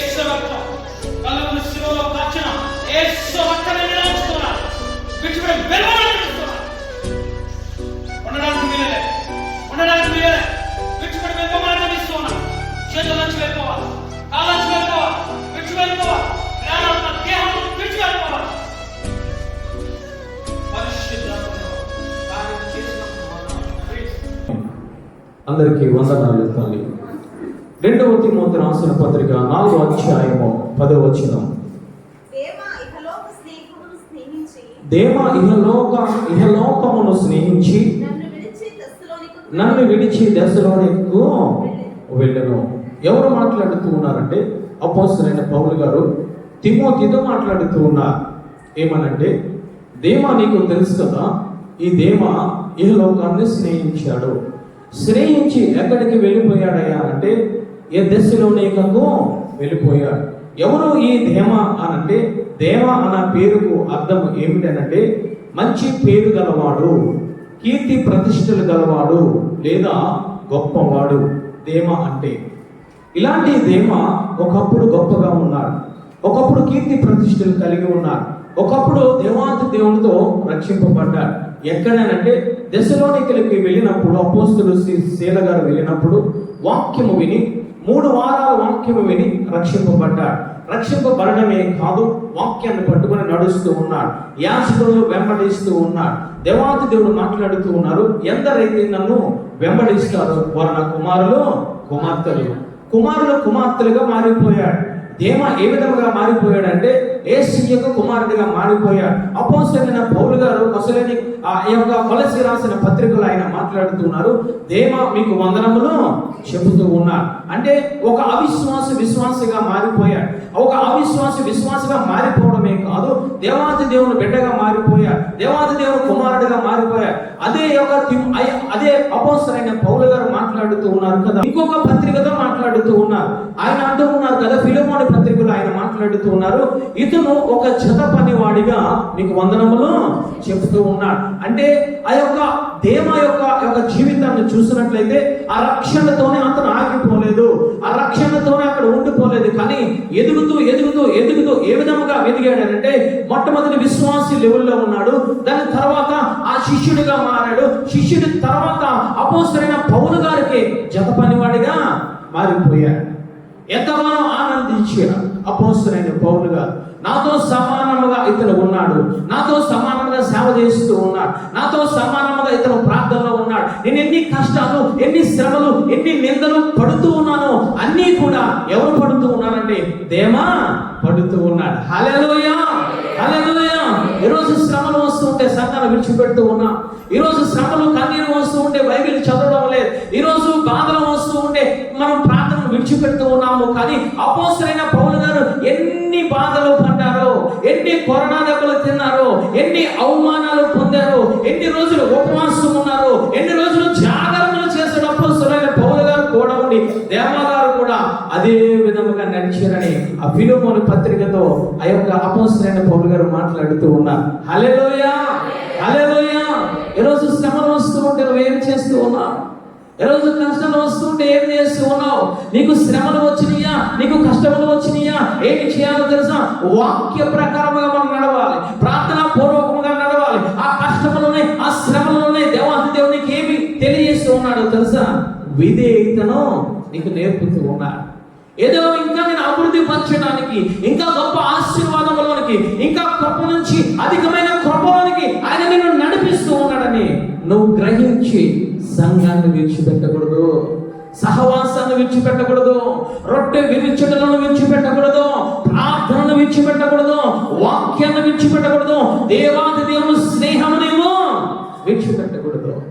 యేసు రక్తం. కలుగుని శిలువలో కాచిన యేసు రక్తాన్ని నిలవస్తున్నా విడిచిపెట్టి వెలువడుతున్నా ఉండడానికి వీలే. ఉండడానికి వీలే. విడిచిపెట్టి వెళ్ళిపోమని ఇస్తున్నా చేతుల నుంచి వెళ్ళిపోవాలి. కాళ్ళ నుంచి వెళ్ళిపోవాలి. విడిచి వెళ్ళిపోవాలి. ప్రాణం దేహం విడిచి వెళ్ళిపోవాలి. అందరికీ వందనాలు తల్లి రెండవ తిమోతి రాసిన పత్రిక నాలుగో అధ్యాయము పదవ వచనం. దేవ ఇహలోక దేవ ఇహలోకమును స్నేహించి నన్ను విడిచి దశలోనికి వెళ్ళను. ఎవరు మాట్లాడుతూ ఉన్నారంటే అపోసరైన పౌలు గారు. తిమోతితో మాట్లాడుతూ ఉన్నారు. ఏమనంటే దేమ నీకు తెలుసు కదా ఈ దేమ ఇహలోకాన్ని స్నేహించాడు. స్నేహించి ఎక్కడికి వెళ్ళిపోయాడయ్యా? అంటే ఏ దశలోనికకు వెళ్ళిపోయాడు. ఎవరు ఈ దేమ అనంటే దేవ అన్న పేరుకు అర్థం ఏమిటనంటే మంచి పేరు గలవాడు కీర్తి ప్రతిష్టలు గలవాడు లేదా గొప్పవాడు దేమ అంటే. ఇలాంటి దేమ ఒకప్పుడు గొప్పగా ఉన్నారు. ఒకప్పుడు కీర్తి ప్రతిష్టలు కలిగి ఉన్నారు. ఒకప్పుడు దేవాంత దేవునితో రక్షింపబడ్డారు. ఎక్కడనంటే దశలోనికలకి వెళ్ళినప్పుడు అపోస్తులు శీల గారు వెళ్ళినప్పుడు వాక్యము విని మూడు వారాల వాక్యము విని రక్షింపబడ్డాడు. రక్షింపబడమే కాదు వాక్యాన్ని పట్టుకొని నడుస్తూ ఉన్నాడు. యాజకులను వెంబడిస్తూ ఉన్నాడు. దేవాతి దేవుడు మాట్లాడుతూ ఉన్నారు ఎందరైతే నన్ను వెంబడిస్తారో వారు నా కుమారులు కుమార్తెలు. కుమారులు కుమార్తెలుగా మారిపోయాడు దేమ ఏ విధముగా మారిపోయాడంటే ఏసీయకు కుమారుడిగా మారిపోయాడు. అపోసరైన పౌలు గారు కొసలేని ఆ యొక్క కొలసి రాసిన పత్రికలు ఆయన మాట్లాడుతున్నారు దేమ మీకు వందనములు చెబుతూ ఉన్నారు. అంటే ఒక అవిశ్వాస విశ్వాసగా మారిపోయాడు. ఒక అవిశ్వాస విశ్వాసగా మారిపోవడమే కాదు దేవాది దేవుని బిడ్డగా మారిపోయాడు దేవాది దేవుని కుమారుడిగా మారిపోయాడు. అదే యొక్క అదే అపోసరైన పౌల గారు మాట్లాడుతూ ఉన్నారు కదా. ఇంకొక పత్రికతో మాట్లాడుతూ ఉన్నారు. ఆయన అంటూ ఉన్నారు కదా ఫిలిమోని పత్రికలో ఆయన మాట్లాడుతూ ఉన్నారు. ఇతను ఒక చెత పనివాడిగా మీకు వందనములు చెబుతూ ఉన్నాడు. అంటే ఆ యొక్క దేమ యొక్క యొక్క జీవితాన్ని చూసినట్లయితే ఆ రక్షణతోనే అతను ఆగిపోలేదు. ఆ రక్షణతోనే అక్కడ ఉండిపోలేదు. కానీ ఎదుగుతూ ఎదుగుతూ ఎదుగుతూ ఏ విధముగా ఎదిగాడంటే మొట్టమొదటి విశ్వాసి లెవెల్లో ఉన్నాడు. దాని తర్వాత ఆ శిష్యుడిగా మారాడు. శిష్యుడి తర్వాత అపోసరైన పౌరు గారికి జత పనివాడిగా మారిపోయాడు. ఎంతగానో ఆనందించాడు అపోసరైన పౌరు గారు. నాతో సమానముగా ఇతను ఉన్నాడు. నాతో సమానంగా సేవ చేస్తూ ఉన్నాడు. నాతో సమానముగా ఇతను ప్రార్థనలో ఉన్నాడు. నేను ఎన్ని కష్టాలు ఎన్ని శ్రమలు ఎన్ని నిందలు పడుతూ ఉన్నాను అన్నీ కూడా ఎవరు పడుతూ ఉన్నారంటే దేమా పడుతూ ఉన్నాడు. హల్లెలూయా! హల్లెలూయా! ఈరోజు శ్రమలు వస్తూ ఉంటే సంఘాలు విడిచిపెడుతూ ఉన్నా ఈరోజు శ్రమలు కన్నీరు వస్తూ ఉంటే బైబిల్ చదవడం లేదు ఈరోజు బాధలు వస్తూ ఉంటే మనం ప్రార్థనలు విడిచిపెడుతూ ఉన్నాము. కానీ అపోసరైన పౌలు గారు ఎన్ని బాధలు పడ్డారో ఎన్ని కొరడా తిన్నారో ఎన్ని అవమానాలు పొందారో ఎన్ని రోజులు ఉపవాసం ఉన్నారో ఎన్ని రోజులు జాగరణలు చేసిన అపోసరైన పౌలు గారు ఉండి దేవాలయాలు అదే విధముగా నడిచారని ఆ ఫిలోమోని పత్రికతో ఆ యొక్క అపోసరైన పౌరు గారు మాట్లాడుతూ ఉన్నారు. Hallelujah hallelujah! ఈరోజు శ్రమలు వస్తూ ఉంటే నువ్వు ఏం చేస్తూ ఉన్నావు? ఈరోజు కష్టాలు వస్తుంటే ఏం చేస్తూ ఉన్నావు? నీకు శ్రమలు వచ్చినాయా? నీకు కష్టములు వచ్చినాయా? ఏమి చేయాలో తెలుసా? వాక్య ప్రకారంగా మనం నడవాలి. ప్రార్థనా పూర్వకంగా నడవాలి. ఆ కష్టములోనే ఆ శ్రమలోనే దేవాది దేవునికి ఏమి తెలియజేస్తూ ఉన్నాడో తెలుసా? విధేయతను నీకు నేర్పుతూ ఉన్నాను ఏదో ఇంకా నేను అభివృద్ధి పరచడానికి ఇంకా గొప్ప ఆశీర్వాదములోనికి ఇంకా కృప నుంచి అధికమైన కృపలోనికి ఆయన నిన్ను నడిపిస్తూ ఉన్నాడని నువ్వు గ్రహించి సంఘాన్ని విడిచిపెట్టకూడదు. సహవాసాన్ని విడిచిపెట్టకూడదు. రొట్టె విరిచటలను విడిచిపెట్టకూడదు. ప్రార్థనను విడిచిపెట్టకూడదు. వాక్యాన్ని విడిచిపెట్టకూడదు. దేవాది దేవుని స్నేహమునేమో విడిచిపెట్టకూడదు.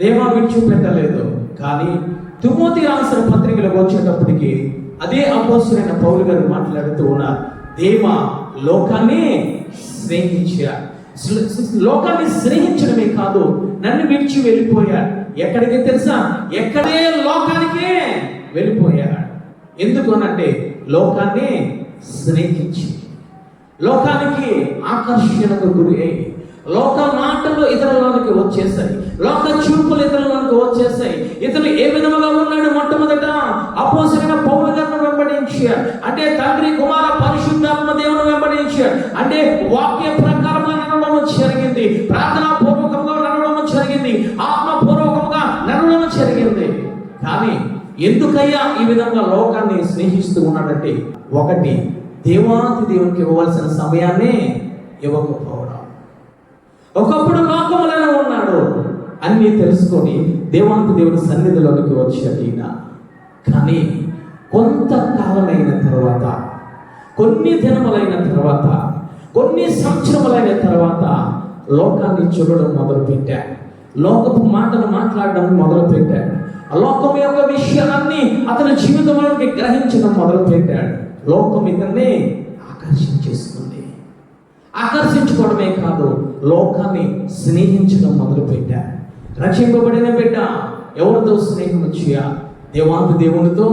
దేవా విడిచిపెట్టలేదు. కానీ తిమోతి రాసిన పత్రికలకు వచ్చేటప్పటికి అదే అపోసరైన పౌలు గారు మాట్లాడుతూ ఉన్నారు. దేవ లోకాన్ని స్నేహించారు లోకాన్ని స్నేహించడమే కాదు నన్ను విడిచి వెళ్ళిపోయాడు ఎక్కడికి తెలుసా? ఎక్కడే లోకానికే వెళ్ళిపోయాడు ఎందుకు అనంటే లోకాన్ని స్నేహించి. లోకానికి ఆకర్షణకు గురి అయ్యి లోక మాటలు ఇతరులకి వచ్చేసాయి లోక చూపులు ఇతరులకి వచ్చేసాయి ఇతరులు ఏ విధముగా ఉన్నాడు? మొట్టమొదట అపోసరిన పౌరు గారిని వెంబడించాడు అంటే తండ్రి కుమార పరిశుద్ధాత్మ దేవుని వెంబడించారు అంటే వాక్య ప్రకారంగా నడవడం జరిగింది. ప్రార్థన పూర్వకంగా నడవడం జరిగింది. ఆత్మపూర్వకంగా నడవడం జరిగింది. కానీ ఎందుకయ్యా ఈ విధంగా లోకాన్ని స్నేహిస్తూ ఉన్నాడంటే ఒకటి దేవాతి దేవునికి ఇవ్వవలసిన సమయాన్ని ఇవ్వకపో ఒకప్పుడు లోకములలో ఉన్నాడు. అన్నీ తెలుసుకొని దేవాంత దేవుని సన్నిధిలోనికి వచ్చాడు ఈయన. కానీ కొంతకాలమైన తర్వాత కొన్ని దినములైన తర్వాత కొన్ని సంవత్సరములైన తర్వాత లోకాన్ని చూడడం మొదలుపెట్టాడు. లోకపు మాటలు మాట్లాడడం మొదలుపెట్టాడు. ఆ లోకం యొక్క విషయాలన్నీ అతని జీవితంలోకి గ్రహించడం మొదలుపెట్టాడు. లోకం ఇతన్ని ఆకర్షించేస్తుంది ఆకర్షించుకోవడమే కాదు లోకాన్ని స్నేహించడం మొదలుపెట్టారు రక్షింపబడిన బిడ్డ ఎవరితో స్నేహం చేయాలి దేవాది దేవునితో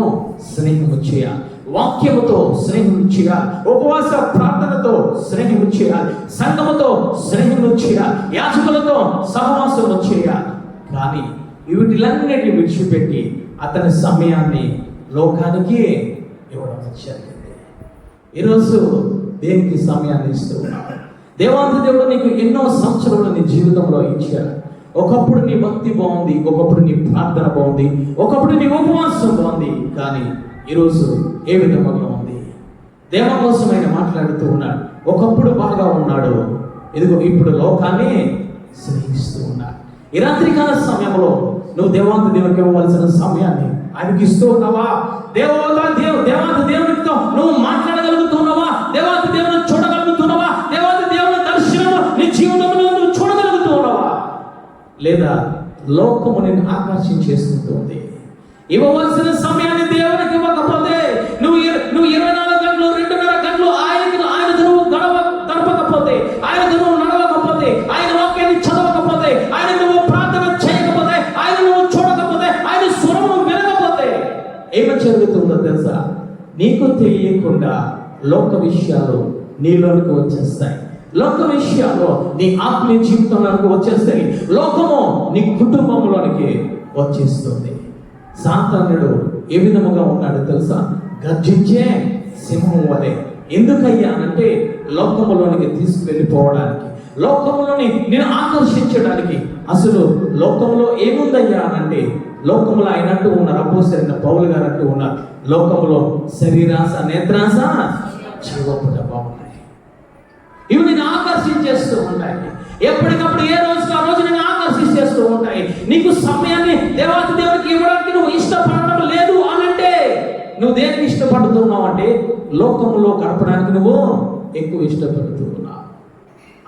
స్నేహం చేయాలి వాక్యముతో స్నేహం చేయాలి ఉపవాస ప్రార్థనతో స్నేహం చేయాలి సంఘముతో స్నేహం చేయాలి యాచకులతో సహవాసం చేయాలి కానీ వీటిలన్నిటిని విడిచిపెట్టి అతని సమయాన్ని లోకానికి ఇవ్వడం జరిగింది. ఈరోజు దేనికి సమయాన్ని ఇస్తూ ఉన్నావు దేవాంతి దేవుడు నీకు ఎన్నో సంవత్సరాలు నీ జీవితంలో ఇచ్చారు ఒకప్పుడు నీ భక్తి బాగుంది ఒకప్పుడు నీ ప్రార్థన బాగుంది ఒకప్పుడు నీ ఉపవాసం బాగుంది కానీ ఈరోజు ఏ విధంగా ఉంది? దేవ కోసం ఆయన మాట్లాడుతూ ఉన్నాడు. ఒకప్పుడు బాగా ఉన్నాడు. ఇదిగో ఇప్పుడు లోకాన్ని స్నేహిస్తూ ఉన్నాడు. ఈ రాత్రికాల సమయంలో నువ్వు దేవాంత దేవునికి ఇవ్వవలసిన సమయాన్ని ఆయనకి ఇస్తూ ఉన్నావా? దేవత దేవు దేవాంత దేవునితో నువ్వు మాట్లాడగలుగుతున్నావా? దేవాంత దేవుని చూడగలుగుతున్నావా? దేవాంత దేవుని దర్శనం నీ జీవితంలో నువ్వు చూడగలుగుతున్నావా? లేదా లోకము నేను ఆకర్షించేస్తుంటుంది. ఇవ్వవలసిన సమయాన్ని దేవునికి ఇవ్వకపోతే జరుగుతుందో తెలుసా? నీకు తెలియకుండా లోక విషయాలు నీలోనికి వచ్చేస్తాయి. లోక విషయాలు నీ ఆత్మీయ జీవితంలోనికి వచ్చేస్తాయి. లోకము నీ కుటుంబంలోనికి వచ్చేస్తుంది. సాతానుడు ఏ విధముగా ఉన్నాడు తెలుసా? గర్జించే సింహం వలె. ఎందుకయ్యా అంటే లోకములోనికి తీసుకువెళ్ళిపోవడానికి లోకములోని నేను ఆకర్షించడానికి. అసలు లోకంలో ఏముందయ్యా అంటే లోకములో అయినట్టు ఉన్నారు. అపోసరిన పౌలు గారు ఉన్నారు. లోకములో శరీరాస నేత్రాస జీవపుట బాగున్నాయి. ఇవి నేను ఆకర్షించేస్తూ ఉంటాయి. ఎప్పటికప్పుడు ఏ రోజుకి ఆ రోజు నేను ఆకర్షిస్తూ ఉంటాయి. నీకు సమయాన్ని దేవాతి దేవునికి ఇవ్వడానికి నువ్వు ఇష్టపడడం లేదు అనంటే నువ్వు దేనికి ఇష్టపడుతున్నావు అంటే లోకంలో గడపడానికి నువ్వు ఎక్కువ ఇష్టపడుతున్నావు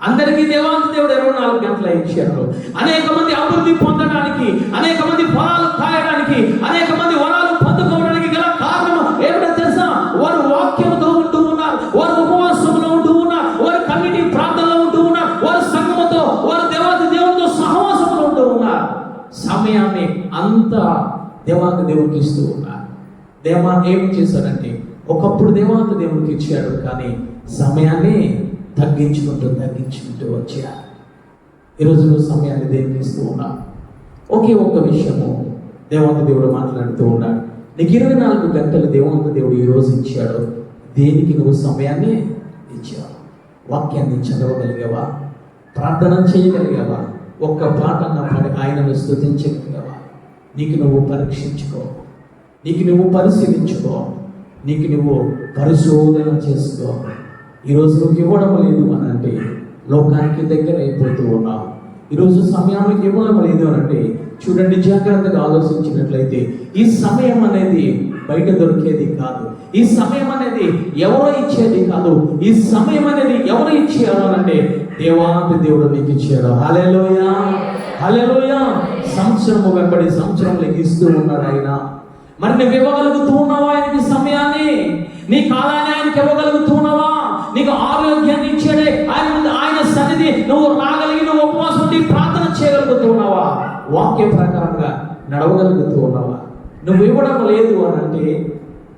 అందరికీ దేవాంత దేవుడు ఇరవై నాలుగు గంటల ఇచ్చారు అనేక మంది అభివృద్ధి పొందడానికి అనేక మంది ఫలాలు కాయడానికి అనేక మంది వరాలు పొందుకోవడానికి గల కారణం ఏమిటో తెలుసా? వారు వాక్యంతో ఉంటూ ఉన్నారు వారు ఉపవాసంలో ఉంటూ ఉన్నారు వారు కమిటీ ప్రార్థనలో ఉంటూ ఉన్నారు వారు సంఘముతో వారు దేవాంత దేవునితో సహవాసంలో ఉంటూ ఉన్నారు. సమయాన్ని అంత దేవాంత దేవుడికి ఇస్తూ ఉన్నారు. దేవా ఏం చేశాడంటే ఒకప్పుడు దేవాంత దేవుడికి ఇచ్చాడు కానీ సమయాన్ని తగ్గించుకుంటూ తగ్గించుకుంటూ వచ్చా ఈరోజు నువ్వు సమయాన్ని దేనికి ఉన్నా ఒకే ఒక్క విషయము దేవంత దేవుడు మాట్లాడుతూ ఉన్నాడు. నీకు ఇరవై నాలుగు గంటలు దేవంత దేవుడు ఈరోజు ఇచ్చాడు. దేనికి నువ్వు సమయాన్ని ఇచ్చావు? వాక్యాన్ని చదవగలిగావా? ప్రార్థన చేయగలిగావా? ఒక్క పాట పడి ఆయనను స్థుతించగలిగావా? నీకు నువ్వు పరీక్షించుకో. నీకు నువ్వు పరిశీలించుకో. నీకు నువ్వు పరిశోధన చేసుకో. ఈరోజు నువ్వు ఇవ్వడం లేదు అని అంటే లోకానికి దగ్గర అయిపోతూ ఉన్నావు. ఈరోజు సమయానికి ఇవ్వడం లేదు అని అంటే చూడండి జాగ్రత్తగా ఆలోచించినట్లయితే ఈ సమయం అనేది బయట దొరికేది కాదు. ఈ సమయం అనేది ఎవరో ఇచ్చేది కాదు. ఈ సమయం అనేది ఎవరు ఇచ్చారు అంటే దేవాది దేవుడు నీకు ఇచ్చాడు. హలెలోయా హలెలోయా సంవత్సరము వెంబడి సంవత్సరం ఇస్తూ ఉన్నాడు ఆయన. మరి నువ్వు ఇవ్వగలుగుతూ ఉన్నావా ఆయనకి సమయాన్ని? నీ కాలాన్ని ఆయనకి ఇవ్వగలుగుతూ ఉన్నావా? నీకు ఆరోగ్యాన్ని ఇచ్చాడే ఆయన ముందు ఆయన సన్నిధి. నువ్వు రాగలిగి నువ్వు ఉపవాసం ఉండి ప్రార్థన చేయగలుగుతూ ఉన్నావా వాక్య ప్రకారంగా నడవగలుగుతూ ఉన్నావా? నువ్వు ఇవ్వడం లేదు అని అంటే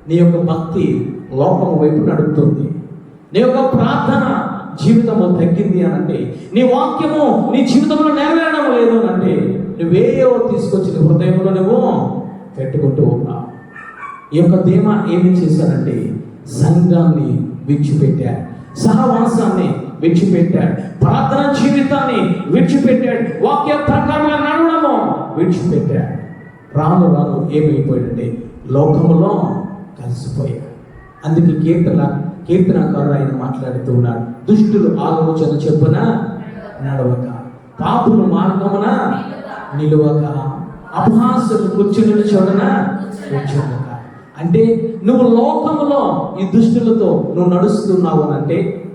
నీ యొక్క భక్తి లోకం వైపు నడుపుతుంది. నీ యొక్క ప్రార్థన జీవితము తగ్గింది అని అంటే నీ వాక్యము నీ జీవితంలో నెరవేరడం లేదు అని అంటే నువ్వేయో తీసుకొచ్చి తీసుకొచ్చిన హృదయంలో నువ్వు పెట్టుకుంటూ ఉన్నావు? ఈ యొక్క ధీమా ఏమి చేశానంటే సంఘాన్ని విడిచిపెట్టాడు. సహవాసాన్ని విడిచిపెట్టాడు. ప్రార్థన జీవితాన్ని విడిచిపెట్టాడు. వాక్య ప్రకారంగా నడవడము విడిచిపెట్టాడు. రాను రాను ఏమైపోయాడంటే లోకములో కలిసిపోయాడు. అందుకే కీర్తన కీర్తనకారుడు ఆయన మాట్లాడుతూ ఉన్నాడు. దుష్టులు ఆలోచన చెప్పున నడవక పాపులు మార్గమున నిలువక అపహాసులు కూర్చుని చూడన కూర్చుండక అంటే నువ్వు లోకములో ఈ దుష్టులతో నువ్వు నడుస్తున్నావు అని అంటే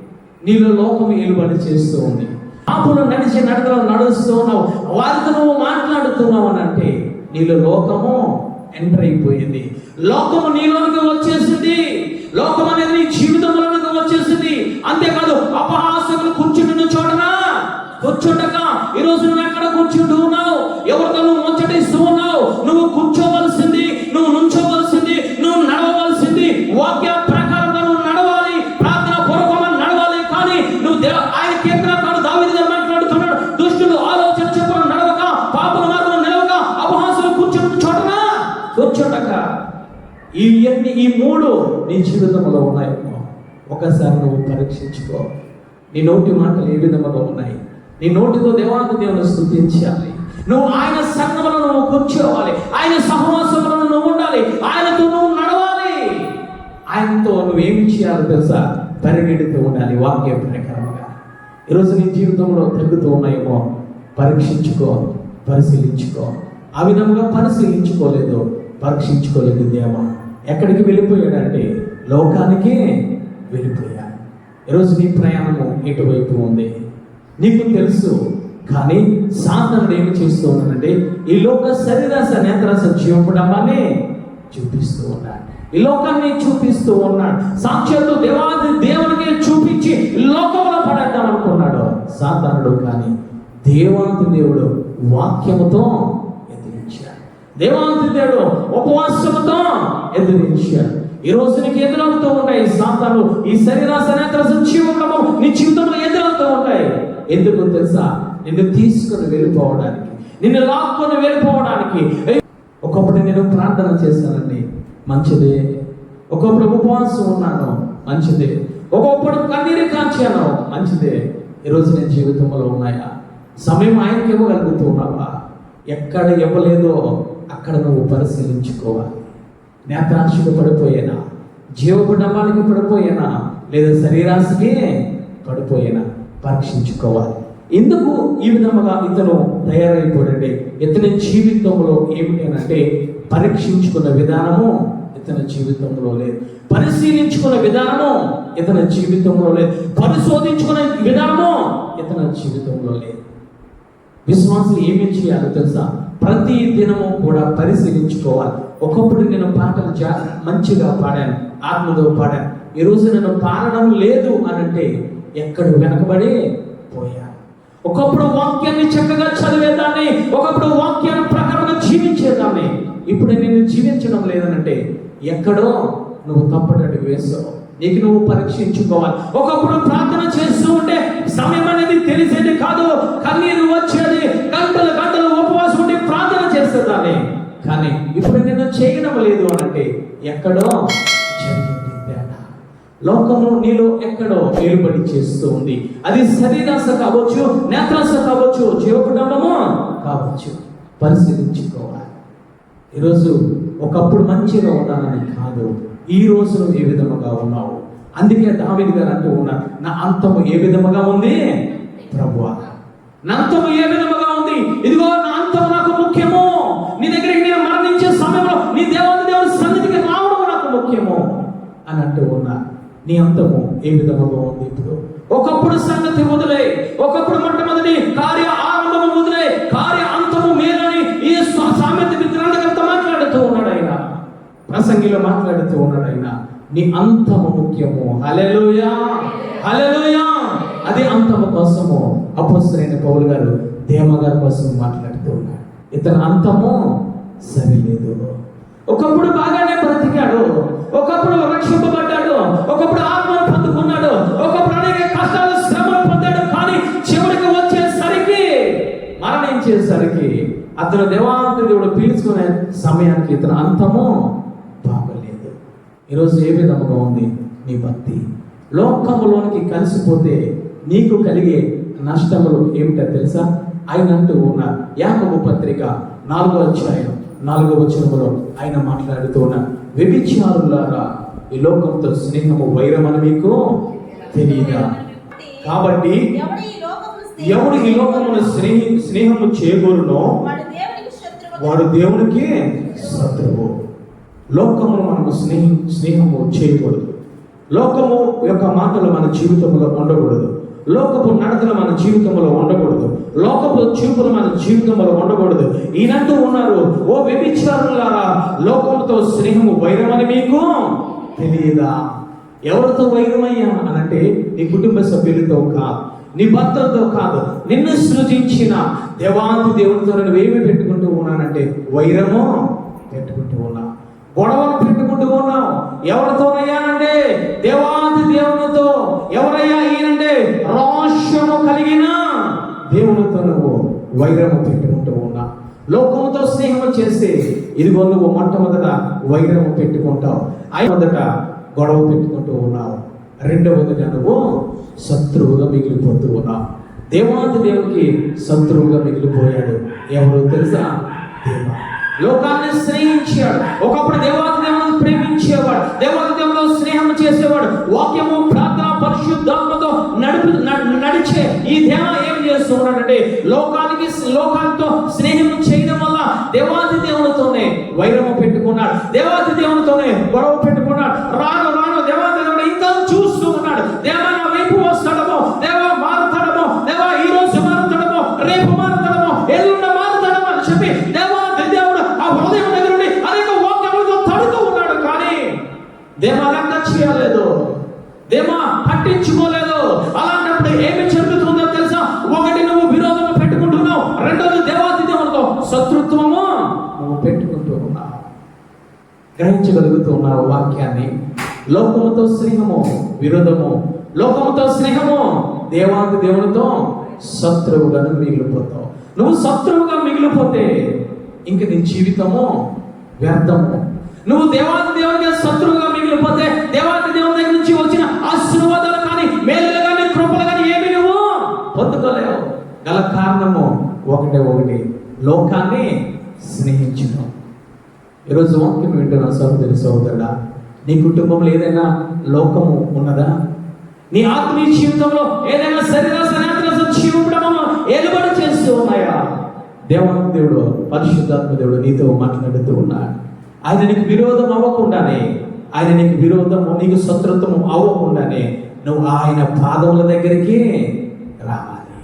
నీలో లోకము ఏలుబడి చేస్తూ ఉంది. పాపను నడిచే నడకలో నడుస్తూ ఉన్నావు. వారితో నువ్వు మాట్లాడుతున్నావు అని అంటే నీలో లోకము ఎంటర్ అయిపోయింది. లోకము నీలోనికి వచ్చేసింది. లోకం అనేది నీ జీవితంలోనికి వచ్చేసింది. అంతేకాదు అపహాసకులు కూర్చుంటున్న చోటనా? కూర్చుంటక ఈరోజు నువ్వు ఎక్కడ కూర్చుంటూ ఉన్నావు? ఎవరితో నువ్వు ఇవన్నీ ఈ మూడు నీ జీవితంలో ఉన్నాయేమో ఒకసారి నువ్వు పరీక్షించుకో. నీ నోటి మాటలు ఏ విధంగా ఉన్నాయి? నీ నోటితో దేవాది దేవుని స్థుతించాలి. నువ్వు ఆయన సన్నములో నువ్వు కూర్చోవాలి. ఆయన సహవాసంలో నువ్వు ఉండాలి. ఆయనతో నువ్వు నడవాలి. ఆయనతో నువ్వేమి చేయాలో తెలుసా? పరిగెడుతూ ఉండాలి వాక్య ప్రకారంగా. ఈరోజు నీ జీవితంలో తగ్గుతూ ఉన్నాయేమో? పరీక్షించుకో పరిశీలించుకో. ఆ విధంగా పరిశీలించుకోలేదు పరీక్షించుకోలేదు దేవా. ఎక్కడికి వెళ్ళిపోయాడంటే లోకానికే వెళ్ళిపోయాడు. ఈరోజు నీ ప్రయాణము ఎటువైపు ఉంది? నీకు తెలుసు కానీ సాధనలు ఏమి చేస్తూ ఉన్నాడంటే ఈ లోక శరీరాశ నేత్రాస జీవపడమని చూపిస్తూ ఉన్నాడు. ఈ లోకాన్ని చూపిస్తూ ఉన్నాడు. సాక్షాత్తు దేవాది దేవునికి చూపించి లోకంలో పడద్దాం అనుకున్నాడు సాధారణుడు కానీ దేవాంతి దేవుడు వాక్యముతో దేవాంతి దేవుడు ఉపవాసముతో ఎదిరించాడు. ఈ రోజు నీకు ఎదురవుతూ ఉంటాయి సాతాను ఈ శరీర నేత్రాస జీవనము నీ జీవితంలో ఎదురవుతూ ఉంటాయి. ఎందుకు తెలుసా? నిన్ను తీసుకొని వెళ్ళిపోవడానికి నిన్ను లాక్కొని వెళ్ళిపోవడానికి. ఒకప్పుడు నేను ప్రార్థన చేశానండి మంచిదే. ఒకప్పుడు ఉపవాసం ఉన్నాను మంచిదే. ఒకప్పుడు కన్నీరు కాంచాను మంచిదే. ఈరోజు నేను జీవితంలో ఉన్నాయా? సమయం ఆయనకి ఇవ్వగలుగుతున్నావా? ఎక్కడ ఇవ్వలేదో అక్కడ నువ్వు పరిశీలించుకోవాలి. నేత్రాశకు పడిపోయేనా? జీవకుటుంబానికి పడిపోయేనా? లేదా శరీరాశికి పడిపోయేనా? పరీక్షించుకోవాలి. ఎందుకు ఈ విధముగా ఇతను తయారైపోడండి. ఇతని జీవితంలో ఏమిటి అంటే పరీక్షించుకున్న విధానము ఇతని జీవితంలో లేదు. పరిశీలించుకున్న విధానము ఇతని జీవితంలో లేదు. పరిశోధించుకునే విధానము ఇతని జీవితంలో లేదు. విశ్వాసం ఏమి చేయాలో తెలుసా? ప్రతి దినము కూడా పరిశీలించుకోవాలి. ఒకప్పుడు నేను పాటలు జా మంచిగా పాడాను ఆత్మతో పాడాను. ఈరోజు నేను పాడడం లేదు అని అంటే ఎక్కడ వెనకబడి పోయాను. ఒకప్పుడు వాక్యాన్ని చక్కగా చదివేదాన్ని ఒకప్పుడు వాక్యాన్ని ప్రకారంగా జీవించేదాన్ని. ఇప్పుడు నేను జీవించడం లేదనంటే ఎక్కడో నువ్వు తప్పటడుగు వేస్తావు. నీకు నువ్వు పరీక్షించుకోవాలి. ఒకప్పుడు ప్రార్థన చేస్తూ ఉంటే సమయం అనేది తెలిసేది కాదు. కన్నీరు వచ్చేది. చేస్తానే. కానీ ఇప్పుడు నేను చేయడం లేదు అంటే ఎక్కడో జరిగింది తేడా లోకము నీలో ఎక్కడో ఏర్పడి చేస్తూ ఉంది అది శరీరాశ కావచ్చు నేత్రాశ కావచ్చు జీవకుటుంబము కావచ్చు. పరిశీలించుకోవాలి. ఈరోజు ఒకప్పుడు మంచిగా ఉన్నానని కాదు ఈ రోజు నువ్వు ఏ విధముగా ఉన్నావు? అందుకే దావిది గారు అంటూ ఉన్నారు నా అంతము ఏ విధముగా ఉంది? ప్రభువా. నా అంతము ఏ విధముగా ఉంది? ఇదిగో నా అని అంటూ ఉన్నా నీ అంతము ఏ విధముగా ఉంది ఇప్పుడు? ఒకప్పుడు సంగతి వదిలే ఒకప్పుడు మొట్టమొదటి కార్య ఆరంభము వదిలే కార్య అంతము మేలని ఈ సామెత గ్రంథకర్త మాట్లాడుతూ ఉన్నాడు ఆయన ప్రసంగిలో మాట్లాడుతూ ఉన్నాడు ఆయన నీ అంతము ముఖ్యము. హల్లెలూయా! హల్లెలూయా! అదే అంతము కోసము అపోస్తలైన పౌలు గారు దేమగారి కోసం మాట్లాడుతూ ఉన్నాడు ఇతని అంతము సరిలేదు. ఒకప్పుడు బాగానే బ్రతికాడు. ఒకప్పుడు రక్షింపబడ్డాడు ఒకప్పుడు ఆత్మను పొందుకున్నాడు ఒకప్పుడు అనేక కష్టాలు శ్రమలు పొందాడు కానీ చివరికి వచ్చేసరికి మరణించేసరికి అతను దేవాంత దేవుడు పీల్చుకునే సమయానికి ఇతను అంతము బాగలేదు. ఈరోజు ఏ విధముగా ఉంది నీ భక్తి? లోకములోనికి కలిసిపోతే నీకు కలిగే నష్టములు ఏమిటో తెలుసా? అయినట్టు ఉన్న యాకము పత్రిక నాలుగో అధ్యాయం నాలుగో వచనములో ఆయన మాట్లాడుతూ ఉన్న వ్యభిచారులారా ఈ లోకంతో స్నేహము వైరమని మీకు తెలియదా కాబట్టి ఎవడు ఈ లోకమును స్నేహి స్నేహము చేయగోరునో వాడు దేవునికి శత్రువు. వాడు దేవునికి శత్రువు. లోకమును మనము స్నేహం స్నేహము చేయకూడదు. లోకము యొక్క మాటలు మన జీవితంలో ఉండకూడదు. లోకపు నడతలు మన జీవితంలో ఉండకూడదు. లోకపు చూపులు మన జీవితంలో ఉండకూడదు. ఈనంటూ ఉన్నారు ఓ వ్యభిచారులారా లోకంతో స్నేహము వైరమని మీకు తెలియదా ఎవరితో వైరమయ్యా? అనంటే నీ కుటుంబ సభ్యులతో కాదు నీ భర్తలతో కాదు నిన్ను సృజించిన దేవాది దేవునితో నువ్వేమి పెట్టుకుంటూ ఉన్నానంటే వైరము పెట్టుకుంటూ ఉన్నా. గొడవలు పెట్టుకుంటూ ఉన్నావు. ఎవరితోనయ్యానంటే దేవాది దేవునితో ఎవరయ్యా ఈయనంటే రోషము కలిగిన దేవునితో నువ్వు వైరము పెట్టుకుంటూ ఉన్నా. లోకముతో స్నేహం చేస్తే ఇదిగో నువ్వు మొట్టమొదట వైరము పెట్టుకుంటావు. అయి మొదట గొడవ పెట్టుకుంటూ ఉన్నావు. రెండవదిగా నువ్వు శత్రువుగా మిగిలిపోతూ ఉన్నావు. దేవాది దేవునికి శత్రువుగా మిగిలిపోయాడు. ఎవరు తెలుసా? దేవా. లోకాన్ని స్నేహించాడు ఒకప్పుడు దేవాది దేవుని ప్రేమించేవాడు. దేవాది దేవుడు స్నేహం చేసేవాడు. వాక్యము ప్రార్థన పరిశుద్ధం నడిచే ఈ దేవ ఏం చేస్తున్నాడంటే లోకానికి లోకాలతో స్నేహం చేయడం వల్ల దేవాది దేవునితోనే వైరము పెట్టుకున్నాడు. దేవాది దేవునితోనే గొడవ పెట్టుకున్నాడు. రాను రాను దేవాది దేవుడు ఇంకా చూస్తూ ఉన్నాడు. దేవ నా వైపు వస్తాడమో? దేవ మారుతాడమో? దేవ ఈ రోజు మారుతాడమో? రేపు మారుతాడమో? ఎల్లుండ మారుతాడమో అని చెప్పి దేవాది దేవుడు ఆ హృదయం దగ్గర నుండి అనేక వాక్యములతో తడుతూ ఉన్నాడు. కానీ దేవ లెక్క చేయలేదు. దేవా గ్రహించగలుగుతూ ఉన్నారు వాక్యాన్ని లోకముతో స్నేహము విరోధము లోకముతో స్నేహము దేవాది దేవునితో శత్రువుగా మిగిలిపోతావు. నువ్వు శత్రువుగా మిగిలిపోతే ఇంక నీ జీవితము వ్యర్థము. నువ్వు దేవాది దేవునికి శత్రువుగా మిగిలిపోతే దేవాది దేవుని దగ్గర నుంచి వచ్చిన ఆశీర్వాదాలు కానీ మేలులు కానీ కృపలు కానీ ఏమి నువ్వు పొందుకోలేవు. గల కారణము ఒకటే ఒకటి. లోకాన్ని స్నేహించడం ఈరోజు వాక్యం వింటున్న సహోదరి సహోదరుడా నీ కుటుంబంలో ఏదైనా లోకము ఉన్నదా? నీ ఆత్మీయ జీవితంలో ఏదైనా శరీర సనాతన జీవితము ఏలుబడి చేస్తూ ఉన్నాయా? దేవా దేవుడు పరిశుద్ధాత్మ దేవుడు నీతో మాట్లాడుతూ ఉన్నాడు. ఆయన నీకు విరోధం అవ్వకుండానే ఆయన నీకు విరోధము నీకు శత్రుత్వము అవ్వకుండానే నువ్వు ఆయన పాదముల దగ్గరికి రావాలి.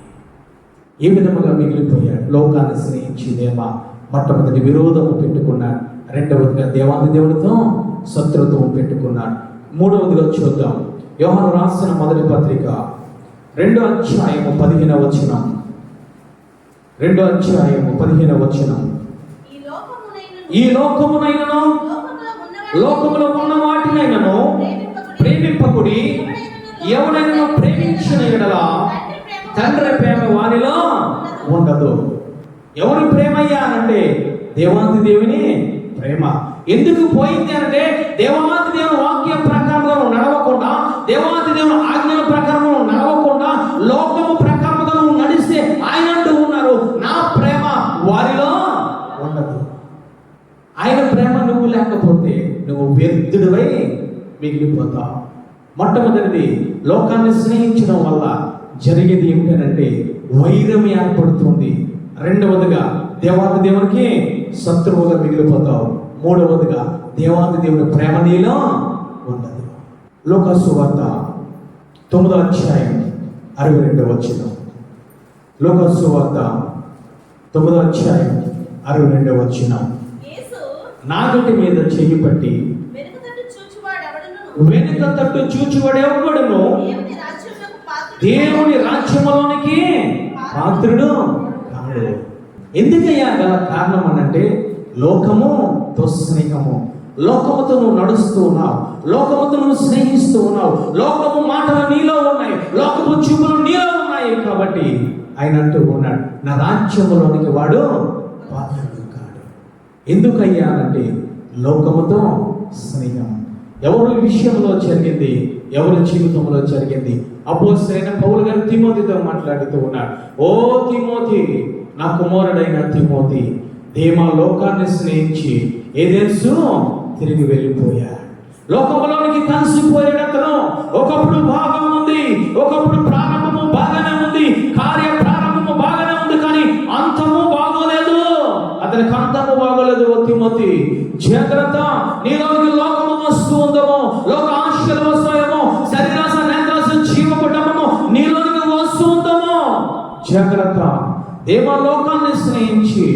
ఏ విధముగా మిగిలిపోయాడు. లోకాన్ని స్నేహించి దేవా మొట్టమొదటి విరోధము పెట్టుకున్నాడు. రెండవదిగా దేవాది దేవుడితో శత్రుత్వం పెట్టుకున్నాడు. మూడవదిగా చూద్దాం. యోహాను రాసిన మొదటి పత్రిక రెండో అధ్యాయము పదిహేన వచనం. రెండో అధ్యాయము పదిహేన వచనం. ఈ లోకమునైన ఈ లోకమునైనను లోకములో ఉన్న వాటినైనను ప్రేమింపకుడి ఎవడైనా ప్రేమించిన ఎడల తండ్రి ప్రేమ వారిలో ఉండదు. ఎవరి ప్రేమయ్యా అంటే దేవాది దేవుని ప్రేమ. ఎందుకు పోయింది అంటే దేవాతి దేవుని వాక్యం ప్రకారంగా నడవకుండా దేవాతి దేవుని ఆజ్ఞల ప్రకారం నడవకుండా లోకము ప్రకారంగా నువ్వు నడిస్తే ఆయన అంటూ ఉన్నారు. నా ప్రేమ వారిలో ఉండదు. ఆయన ప్రేమ నువ్వు లేకపోతే నువ్వు వ్యర్థుడివై మిగిలిపోతావు. మొట్టమొదటిది లోకాన్ని స్నేహించడం వల్ల జరిగేది ఏమిటంటే వైరం ఏర్పడుతుంది. రెండవదిగా దేవాతి దేవునికి శత్రువుగా మిగిలిపోతావు. మూడవదిగా దేవాది దేవుని ప్రేమ నీలో ఉండదు. లోకసు వార్త తొమ్మిదో అధ్యాయం అరవై రెండవ వచ్చిన లోకసు వార్త తొమ్మిదో అధ్యాయం అరవై రెండవ వచ్చిన నాగటి మీద చెయ్యి పట్టి చూచువాడెవడును? వెనుక తట్టు చూచువాడెవ్వడును దేవుని రాజ్యములకు పాత్రుడు. దేవుని రాజ్యములోనికి పాత్రుడు కాడు. ఎందుకయ్యా గల కారణం లోకము దుస్నేహము. లోకముతో నువ్వు నడుస్తూ ఉన్నావు. లోకముతో నువ్వు స్నేహిస్తూ ఉన్నావు. లోకము మాటలు నీలో ఉన్నాయి. లోకము చూపులు నీలో ఉన్నాయి కాబట్టి ఆయన అంటూ ఉన్నాడు. నా రాజ్యంలోనికి వాడు పాత్రుడు కాడు. ఎందుకయ్యా అంటే లోకముతో స్నేహం. ఎవరి విషయంలో జరిగింది? ఎవరి జీవితంలో జరిగింది? అపోసరైన పౌలు గారు తిమోతితో మాట్లాడుతూ ఉన్నాడు. ఓ తిమోతి నా కుమారుడైన తిమోతి దేమా లోకాన్ని స్నేహించి ఏదేసు తిరిగి వెళ్ళిపోయాడు లోకంలోనికి కలిసిపోయాడు అతను ఒకప్పుడు భాగం ఉంది ఒకప్పుడు ప్రారంభము బాగానే ఉంది కార్య ప్రారంభము బాగానే ఉంది కానీ అంతము బాగోలేదు. అతనికి అంతము బాగోలేదు ఓ తిమోతి. జాగ్రత్త నీలోకి లోకము వస్తూ ఉందమో లోక ఆశలు వస్తాయేమో శరీరాస నేత్రాస కుటుంబము నీలోనికి వస్తూ ఉందమో. జాగ్రత్త దేవ లోకాన్ని స్నేహించి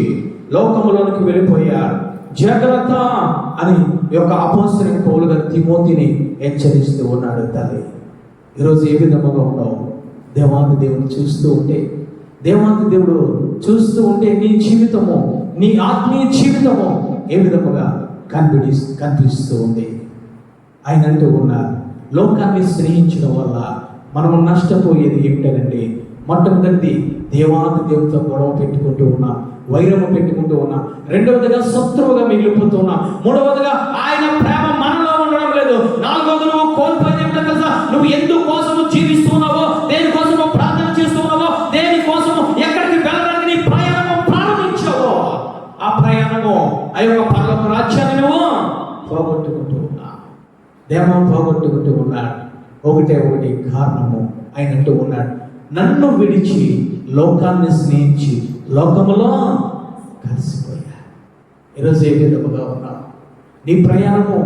లోకంలోనికి వెళ్ళిపోయారు. జాగ్రత్త అని యొక్క అపోసరి పౌలు గారు తిమోతిని హెచ్చరిస్తూ ఉన్నాడు తల్లి. ఈరోజు ఏ విధముగా ఉన్నావు? దేవాంత దేవుడు చూస్తూ ఉంటే దేవాంతి దేవుడు చూస్తూ ఉంటే నీ జీవితము నీ ఆత్మీయ జీవితము ఏ విధముగా కనిపి కనిపిస్తూ ఉంది? ఆయన అంటూ ఉన్నారు లోకాన్ని స్నేహించడం వల్ల మనము నష్టపోయేది ఏమిటనండి మొట్టమొదటిది దేవాంతి దేవుడితో గొడవ పెట్టుకుంటూ ఉన్నా. వైరము పెట్టుకుంటూ ఉన్నా రెండవదిగా శత్రువుగా మిగిలిపోతూ ఉన్నా మూడవదిగా ఆయన ప్రేమ మనలో ఉండడం లేదు. నాలుగవది నువ్వు కోల్పోయింది ఏమిటో తెలుసా? నువ్వు ఎందుకు కోసము జీవిస్తున్నావో దేని కోసము ప్రార్థన చేస్తున్నావో దేని కోసము ఎక్కడికి వెళ్ళడానికి నీ ప్రయాణము ప్రారంభించావో ఆ ప్రయాణము ఆ యొక్క పర్లకు రాజ్యాన్ని నువ్వు పోగొట్టుకుంటూ ఉన్నా. దేవం పోగొట్టుకుంటూ ఉన్నాడు ఒకటే ఒకటి కారణము. ఆయన అంటూ ఉన్నాడు నన్ను విడిచి లోకాన్ని స్నేహించి లోకములో కలిసిపోయా ఈరోజు ఏ విధముగా ఉన్నావు నీ ప్రయాణము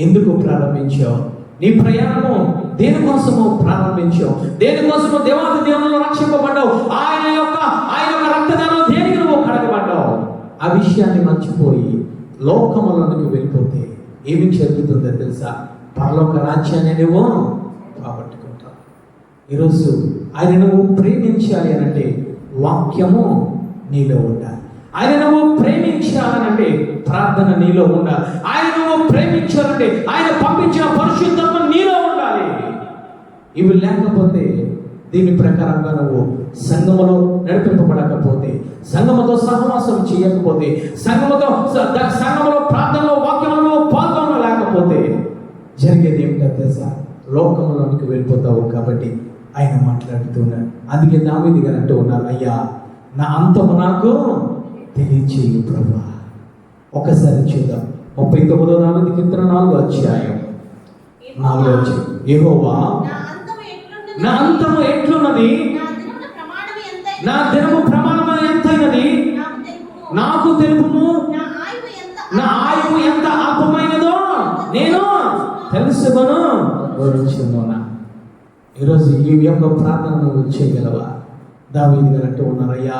ఎందుకు ప్రారంభించావు? నీ ప్రయాణము దేనికోసము ప్రారంభించావు? దేనికోసము దేవాది దేవుల్లో రక్షింపబడ్డావు? ఆయన యొక్క ఆయన యొక్క రక్తదానం దేనికి నువ్వు కడగబడ్డావు? ఆ విషయాన్ని మర్చిపోయి లోకములకు వెళ్ళిపోతే ఏమి జరుగుతుందో తెలుసా? పరలోక రాజ్యాన్ని నువ్వు పోగొట్టుకుంటావు ఈరోజు ఆయన నువ్వు ప్రేమించాలి అనంటే వాక్యము నీలో ఉండాలి. ఆయన నువ్వు ప్రేమించాలనంటే ప్రార్థన నీలో ఉండాలి. ఆయన నువ్వు ప్రేమించాలంటే ఆయన పంపించిన పరిశుద్ధత్వం నీలో ఉండాలి. ఇవి లేకపోతే దీని ప్రకారంగా నువ్వు సంఘములో నడిపింపబడకపోతే సంఘముతో సహవాసం చేయకపోతే సంఘముతో స- ప్రార్థనలో సంఘములో ప్రార్థనలో వాక్యంలో పాల్గొనలేకపోతే జరిగేది ఏమిటో తెలుసా? లోకంలోనికి వెళ్ళిపోతావు కాబట్టి ఆయన మాట్లాడుతున్నాడు అందుకే దావీది గారు అంటూ ఉన్నారు అయ్యా నా అంతము నాకు తెలియచేయు ప్రభా. ఒకసారి చూద్దాం. ముప్పై తొమ్మిదో నాలుగు కీర్తన నాలుగో అధ్యాయం. నాలుగో అధ్యాయం. యెహోవా నా అంతము ఎట్లుండును? నా అంతము ఎట్లున్నది? నా దినము ప్రమాణము ఎంతైనది? నాకు తెలుపుము. నా ఆయువు ఎంత అల్పమైనదో నేను తెలుసుకొను. వివరించుకున్నా ఈరోజు ఈ యొక్క ప్రార్థన నువ్వు చేయగలవా? దావీది గారు అంటూ ఉన్నారయ్యా.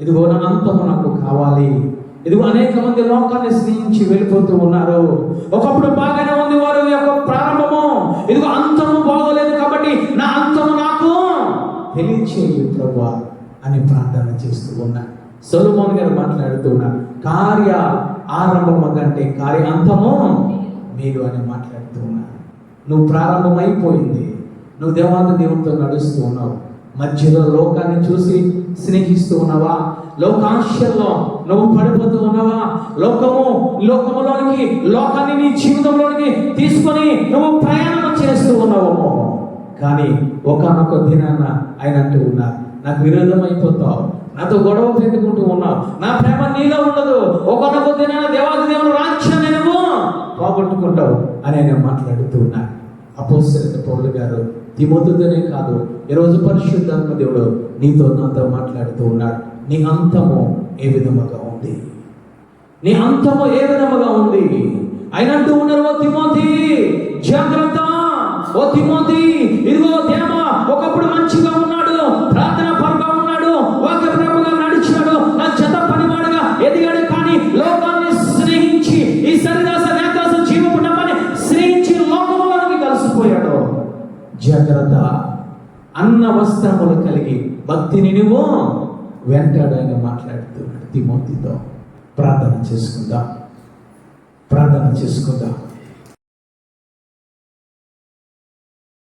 ఇదిగో నా అంతము నాకు కావాలి. ఇదిగో అనేక మంది లోకాన్ని స్నేహించి వెళ్ళిపోతూ ఉన్నారు. ఒకప్పుడు బాగానే ఉంది వారు యొక్క ప్రారంభము. ఇదిగో అంతము బాగోలేదు కాబట్టి నా అంతము నాకు తెలియచేయి ప్రభు అని ప్రార్థన చేస్తూ ఉన్నా. సొలుమోన్ గారు మాట్లాడుతూ ఉన్నారు. కార్య ఆరంభము కంటే కార్య అంతము మీరు అని మాట్లాడుతూ ఉన్నారు. నువ్వు ప్రారంభమైపోయింది. నువ్వు దేవాంత దేవునితో నడుస్తూ ఉన్నావు. మధ్యలో లోకాన్ని చూసి స్నేహిస్తూ ఉన్నావా? లోకాంశల్లో నువ్వు పడిపోతూ ఉన్నావా? లోకము లోకములోనికి లోకాన్ని నీ జీవితంలోనికి తీసుకొని నువ్వు ప్రయాణం చేస్తూ ఉన్నావు? కానీ ఒకనొక దినాన ఆయన అంటూ ఉన్నారు నాకు విరోధం అయిపోతావు నాతో గొడవ పెట్టుకుంటూ ఉన్నావు నా ప్రేమ నీలో ఉండదు ఒకనొక దినాన దేవాది దేవుడు రాజ్యాన్ని పోగొట్టుకుంటావు అని ఆయన మాట్లాడుతూ ఉన్నారు. అపోసరిత పౌరులు గారు తిమోతుతోనే కాదు ఈరోజు పరిశుద్ధాత్మ దేవుడు నీతో నాతో మాట్లాడుతూ ఉన్నాడు. నీ అంతము ఏ విధముగా ఉంది? నీ అంతము ఏ విధముగా ఉంది? అయినట్టు ఉన్నారు ఓ తిమోతి జాగ్రత్త! ఓ తిమోతి ఇదిగో దేవ ఒకప్పుడు మంచిగా ఉన్నాడు. అన్న వస్త్రములు కలిగి భక్తిని నువ్వు వెంటాడు మాట్లాడుతున్నాడు తిమోతితో ప్రార్థన చేసుకుందాం. ప్రార్థన చేసుకుందాం.